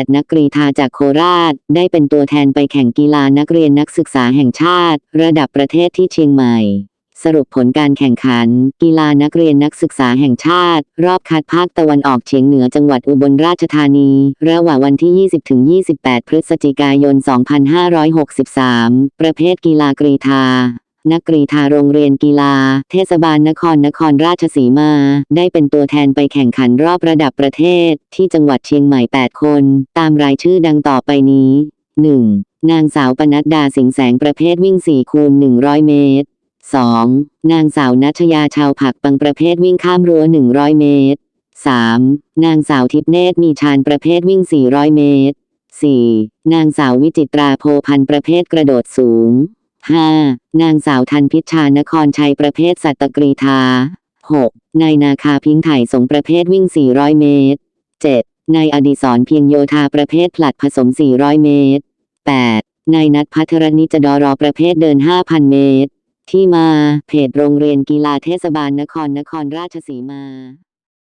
8 นักกรีธาจากโคราช ได้เป็นตัวแทนไปแข่งกีฬานักเรียนนักศึกษาแห่งชาติ ระดับประเทศที่เชียงใหม่ สรุปผลการแข่งขัน กีฬานักเรียนนักศึกษาแห่งชาติ รอบคัดภาคตะวันออกเฉียงเหนือจังหวัดอุบลราชธานี ระหว่างวันที่ 20-28 พฤศจิกายน 2563 ประเภทกีฬากรีธา นักกรีธาโรงเรียนกีฬา เทศบาลนครนครราชสีมา ได้เป็นตัวแทนไปแข่งขันรอบระดับประเทศ ที่จังหวัดเชียงใหม่ 8 คน ตามรายชื่อดังต่อไปนี้ 1. นางสาวปนัดดาสิงแสงประเภทวิ่ง 4 คูณ 100 เมตร 2. นางสาวนัชยาชาวผักปังประเภทวิ่งข้ามรั้ว 100 เมตร 3. นางสาวทิพเนตรมีชานประเภทวิ่ง 400 เมตร 4. นางสาววิจิตราโพพันธ์ประเภทกระโดดสูง 5. นางสาวทันพิชานครชัยประเภทสัตกรีธา 6. นายนาคาพิงไถ่สงประเภทวิ่ง 400 เมตร 7. นายอดิศรเพียงโยธาประเภทผลัดผสม 400 เมตร 8. นายนัทพัทรนิจดอรอประเภทเดิน 5,000 เมตร ที่มา เพจโรงเรียนกีฬาเทศบาลนครนครราชสีมา